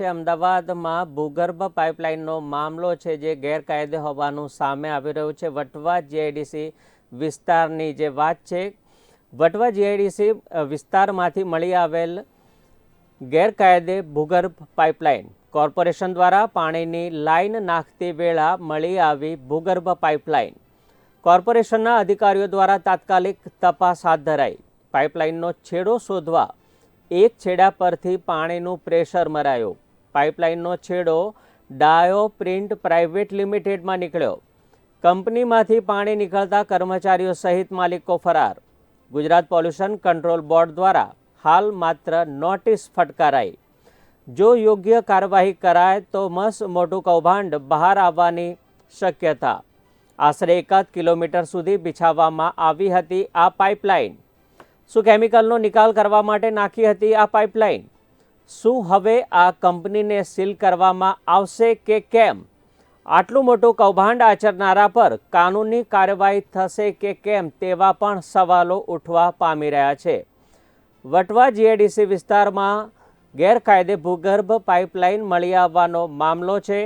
છે. અમદાવાદમાં ભૂગર્ભ પાઇપલાઇનનો મામલો છે જે ગેરકાયદે હોવાનું સામે આવી રહ્યું છે. વટવા જીઆઈડીસી વિસ્તારની જે વાત છે, વટવા જીઆઈડીસી વિસ્તારમાંથી મળી આવેલ ગેરકાયદે ભૂગર્ભ પાઇપલાઇન કોર્પોરેશન દ્વારા પાણીની લાઇન નાખતી વેળા મળી આવી ભૂગર્ભ પાઇપલાઇન. કોર્પોરેશનના અધિકારીઓ દ્વારા તાત્કાલિક તપાસ હાથ ધરાઈ. પાઇપલાઇનનો છેડો શોધવા એક છેડા પરથી પાણીનું પ્રેશર મરાયું. પાઇપલાઇનનો છેડો ડાયો પ્રિન્ટ પ્રાઇવેટ લિમિટેડમાં નીકળ્યો. કંપનીમાંથી પાણી નીકળતા કર્મચારીઓ સહિત માલિકો ફરાર. ગુજરાત પોલ્યુશન કંટ્રોલ બોર્ડ દ્વારા હાલ માત્ર નોટિસ ફટકારાઈ. જો યોગ્ય કાર્યવાહી કરાય તો મસ મોટું કૌભાંડ બહાર આવવાની શક્યતા. આશરે એકાદ કિલોમીટર સુધી બિછાવવામાં આવી હતી આ પાઇપલાઇન. શું કેમિકલનો નિકાલ કરવા માટે નાખી હતી આ પાઇપલાઇન? શું હવે આ કંપનીને સીલ કરવામાં આવશે કે કેમ? આટલું મોટું કૌભાંડ આચરનારા પર કાનૂની કાર્યવાહી થશે કે કેમ તેવા પણ સવાલો ઉઠવા પામી રહ્યા છે. વટવા જીએડીસી વિસ્તારમાં ગેરકાયદે ભૂગર્ભ પાઇપલાઇન મળી આવવાનો મામલો છે.